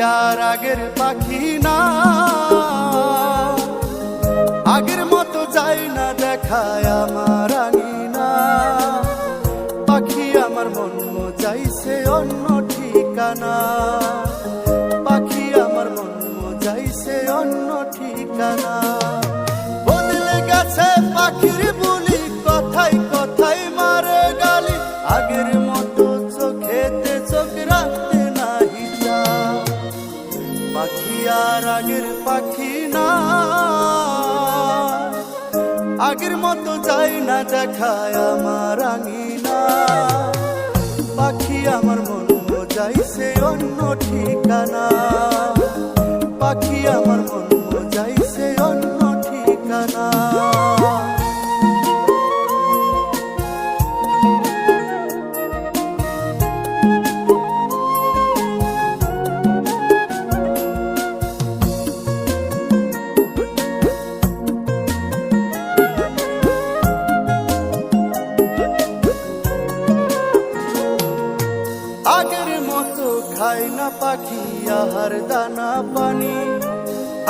আর আগের পাখি না। আগের মতো যাই না দেখায় আমার না পাখি আমার মন চাইছে অন্য ঠিকানা। পাখি আর আগের পাখি না। আগের মতো যাই না দেখায় আমার আঙিনা। পাখি আমার মন যাইছে অন্য ঠিকানা। পাখি আমার মতো না পাখি, আহার, দানা, পানি।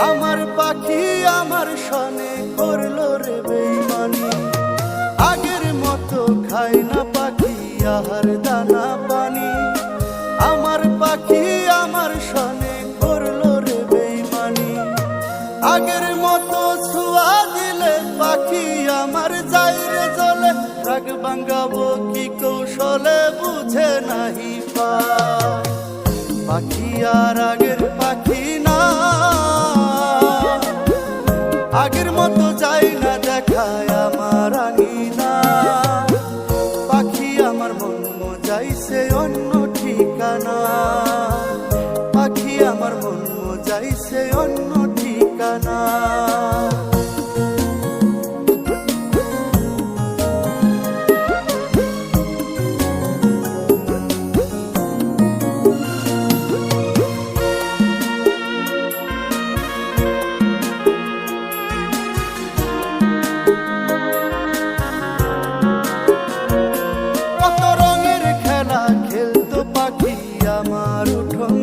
আমার পাখি আমার সনে করল রে বেইমানি। আগের মতো খাই না পাখি, আহার, দানা, পানি। আমার পাখি আমার সনে করল রে বেইমানি। আগের মতো ছুয়া দিলে পাখি আমার যাইরে জলে। রাগ ভাঙ্গাবো কি কৌশলে বুঝে নাহি পায়। পাখি আর আগের পাখি না। আগের মতো যাই না দেখায় আমার আঙিনা। পাখি আমার মন যাইছে অন্য ঠিকানা। পাখি আমার মন যাইছে অন্য ঠিকানা।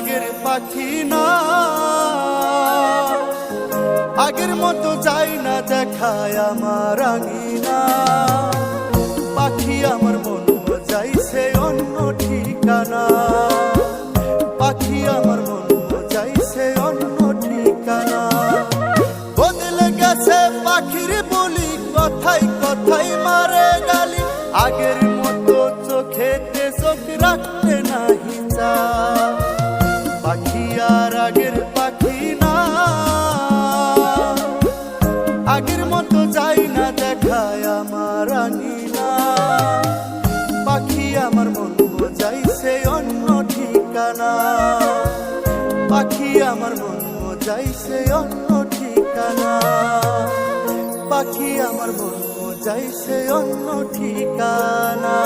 আগের পাখি না। আগের মতো যাই না দেখায় আমার আঙিনা। পাখি আমার মন যাইছে অন্য ঠিকানা। পাখি আমার মন যাইছে অন্য ঠিকানা। বদলে গেছে পাখির বলি কথাই কথাই মারে গালি। আগের মতো চোখেতে চোখ রাখতে নাহি চা আগের মতো যাই না দেখায় আমার পাখি আমার মন যাইছে অন্য ঠিকানা। পাখি আমার মন যাইছে অন্য ঠিকানা। পাখি আমার মন যাইছে অন্য ঠিকানা।